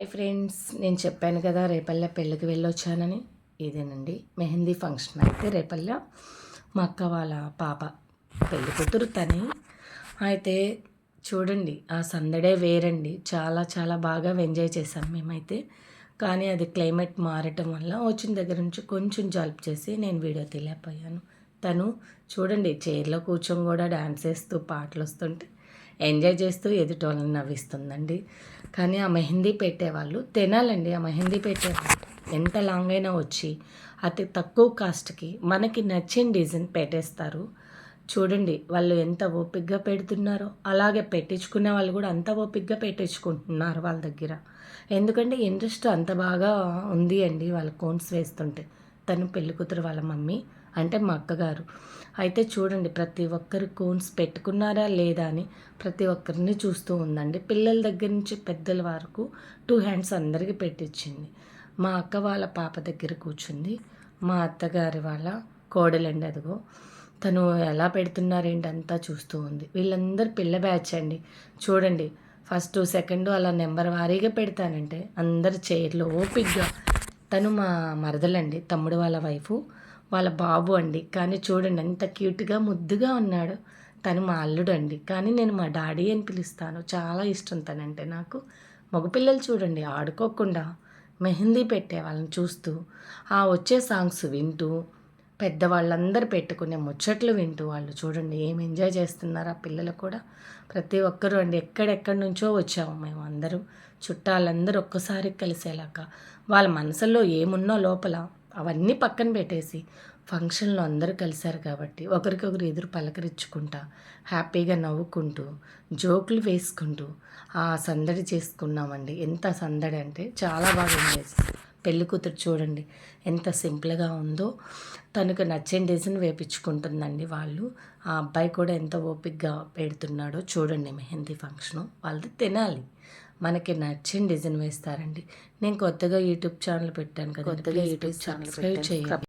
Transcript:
Hi friends నేను చెప్పాను కదా రేపల్లె పెళ్ళికి వెళ్ళొచ్చానని. ఇదేనండి మెహందీ ఫంక్షన్ అయితే రేపల్లె. మా అక్క వాళ్ళ పాప పెళ్ళి కూతురు తని. అయితే చూడండి ఆ సందడే వేరండి. చాలా చాలా బాగా ఎంజాయ్ చేశాం మేమైతే. కానీ అది క్లైమేట్ మారటం వల్ల వచ్చిన దగ్గర నుంచి కొంచెం జలుపు చేసి నేను వీడియో తీయలేకపోయాను. తను చూడండి చైర్లో కూర్చొని కూడా డ్యాన్స్ వేస్తూ పాటలు వస్తుంటే ఎంజాయ్ చేస్తూ ఎదుటోళ్ళని నవ్విస్తుందండి. కానీ ఆ మెహందీ పెట్టేవాళ్ళు తినాలండి. ఆ మెహందీ పెట్టేవాళ్ళు ఎంత లాంగ్ అయినా వచ్చి అతి తక్కువ కాస్ట్కి మనకి నచ్చిన డిజైన్ పెట్టేస్తారు. చూడండి వాళ్ళు ఎంత ఓపిక్గా పెడుతున్నారో. అలాగే పెట్టించుకునే వాళ్ళు కూడా అంత ఓపిక్గా పెట్టించుకుంటున్నారు వాళ్ళ దగ్గర. ఎందుకంటే ఇంట్రెస్ట్ అంత బాగా ఉంది అండి వాళ్ళ కోన్స్ వేస్తుంటే. తను పెళ్ళికూతురు వాళ్ళ మమ్మీ. అంటే మా అక్కగారు. అయితే చూడండి ప్రతి ఒక్కరు కోన్స్ పెట్టుకున్నారా లేదా అని ప్రతి ఒక్కరిని చూస్తూ ఉందండి. పిల్లల దగ్గర నుంచి పెద్దల వరకు టూ హ్యాండ్స్ అందరికీ పెట్టించింది మా అక్క వాళ్ళ పాప దగ్గర కూర్చుంది. మా అత్తగారి వాళ్ళ కోడలండి అదిగో. తను ఎలా పెడుతున్నారేంటి అంతా చూస్తూ ఉంది. వీళ్ళందరూ పిల్ల బ్యాచ్ అండి. చూడండి ఫస్ట్ సెకండ్ అలా నెంబర్ వారీగా పెడతానంటే అందరు చైర్లో ఓపిక్గా తను మా మరదలండి తమ్ముడు వాళ్ళ వైఫ్. వాళ్ళ బాబు అండి. కానీ చూడండి ఎంత క్యూట్గా ముద్దుగా ఉన్నాడు. తను మా అల్లుడు అండి. కానీ నేను మా డాడీ అని పిలుస్తాను. చాలా ఇష్టం తనంటే నాకు. మగపిల్లలు చూడండి ఆడుకోకుండా మెహందీ పెట్టే వాళ్ళని చూస్తూ ఆ వచ్చే సాంగ్స్ వింటూ పెద్దవాళ్ళందరూ పెట్టుకునే ముచ్చట్లు వింటూ వాళ్ళు చూడండి ఏం ఎంజాయ్ చేస్తున్నారు ఆ పిల్లలు కూడా. ప్రతి ఒక్కరూ అండి. ఎక్కడెక్కడి నుంచో వచ్చాము మేము అందరూ. చుట్టాలందరూ ఒక్కసారి కలిసేలాగా. వాళ్ళ మనసులో ఏమున్నో లోపల అవన్నీ పక్కన పెట్టేసి ఫంక్షన్లో అందరూ కలిశారు కాబట్టి ఒకరికొకరు ఎదురు పలకరించుకుంటా హ్యాపీగా నవ్వుకుంటూ జోకులు వేసుకుంటూ ఆ సందడి చేసుకున్నామండి. ఎంత సందడి అంటే చాలా బాగా ఎంజాయ్ పెళ్ళి కూతురు చూడండి ఎంత సింపుల్గా ఉందో. తనకు నచ్చిన డిజైన్ వేపించుకుంటుందండి వాళ్ళు. ఆ అబ్బాయి కూడా ఎంత ఓపిక్గా పెడుతున్నాడో చూడండి మెహందీ ఫంక్షను. వాళ్ళది తినాలి. మనకి నచ్చిన డిజైన్ వేస్తారండి. నేను కొత్తగా యూట్యూబ్ ఛానల్ పెట్టాను కదా కొత్తగా యూట్యూబ్ ఛానల్ చేయండి.